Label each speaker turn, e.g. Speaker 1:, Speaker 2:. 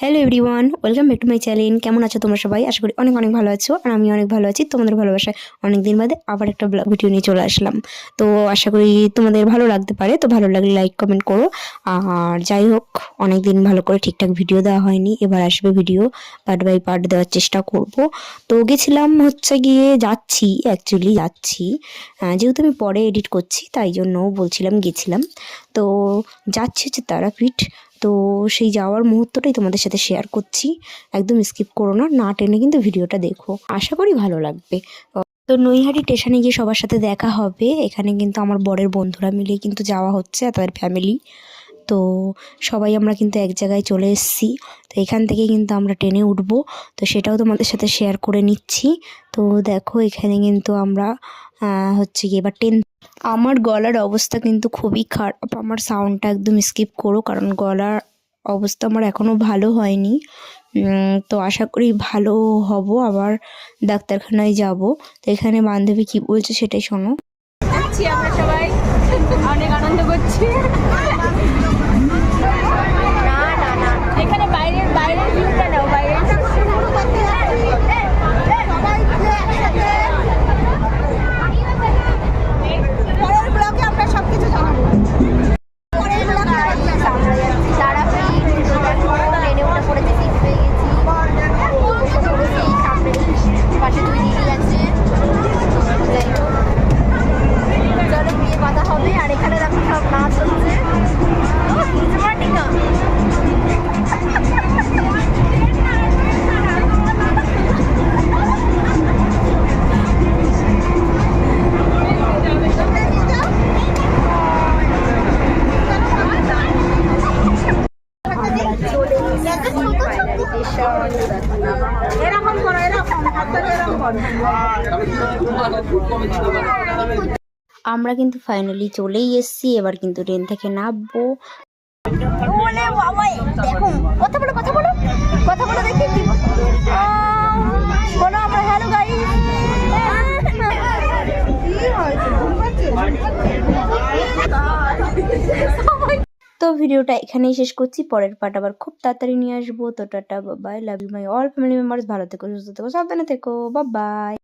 Speaker 1: Hello everyone welcome back to my channel কেমন আছো তোমরা সবাই? আশা করি অনেক অনেক ভালো আছো আর আমি অনেক ভালো আছি। তোমাদের ভালোবাসায় অনেক দিন বাদে আবার একটা ভিডিও নিয়ে চলে আসলাম। তো আশা করি তোমাদের ভালো লাগতে পারে। তো ভালো লাগলে লাইক কমেন্ট করো। আর যাই হোক অনেক দিন ভালো করে ঠিকঠাক ভিডিও দেওয়া হয়নি। এবার আসবে ভিডিও পার্ট বাই পার্ট দেওয়ার চেষ্টা করব। তো গেছিলাম হচ্ছে গিয়ে যাচ্ছি অ্যাকচুয়ালি যাচ্ছি। যেহেতু আমি পরে এডিট করছি, তাই জন্য বলছিলাম গেছিলাম। তো যাচ্ছি হচ্ছে তারাপীঠ। তো সেই যাওয়ার মুহূর্তটাই তোমাদের সাথে শেয়ার করছি। একদম স্কিপ করো না না টেনে কিন্তু ভিডিওটা দেখো। আশা করি ভালো লাগবে। তো নৈহাটি স্টেশনে গিয়ে সবার সাথে দেখা হবে। এখানে কিন্তু আমার বরের বন্ধুরা মিলে কিন্তু যাওয়া হচ্ছে তাদের ফ্যামিলি তো সবাই আমরা কিন্তু এক জায়গায় চলে এসেছি। তো এখান থেকে কিন্তু আমরা ট্রেনে উঠবো। তো সেটাও তোমাদের সাথে শেয়ার করে নিচ্ছি। তো দেখো এখানে কিন্তু আমরা হচ্ছে গিয়ে এবার টেন আমার গলার অবস্থা কিন্তু খুবই খারাপ। আমার সাউন্ডটা একদম স্কিপ করো, কারণ গলার অবস্থা আমার এখনও ভালো হয়নি। তো আশা করি ভালো হব। আবার ডাক্তারখানায় যাব। তো এখানে বান্ধবী কি বলছে সেটাই শোনো।
Speaker 2: আমরা সবাই। অনেক আনন্দ করছি।
Speaker 3: এরকম করো এরকম এরকম
Speaker 1: আমরা কিন্তু ফাইনালি চলেই এসেছি এবার কিন্তু ট্রেন থেকে নামবো।
Speaker 3: বলে বাবা দেখো কথা বলো কথা বলো কথা বলো দেখি কি বলো। আমরা হ্যালো গাইস কি হয়েছে? ঘুম পাচ্ছে?
Speaker 1: তো ভিডিওটা এখানেই শেষ করছি। পরের পার্ট আবার খুব তাড়াতাড়ি নিয়ে আসব। তো টাটা বাবাই love you my all family members ভালো থেকো, সুস্থ থেকো, সাবধানে থেকো বাবাই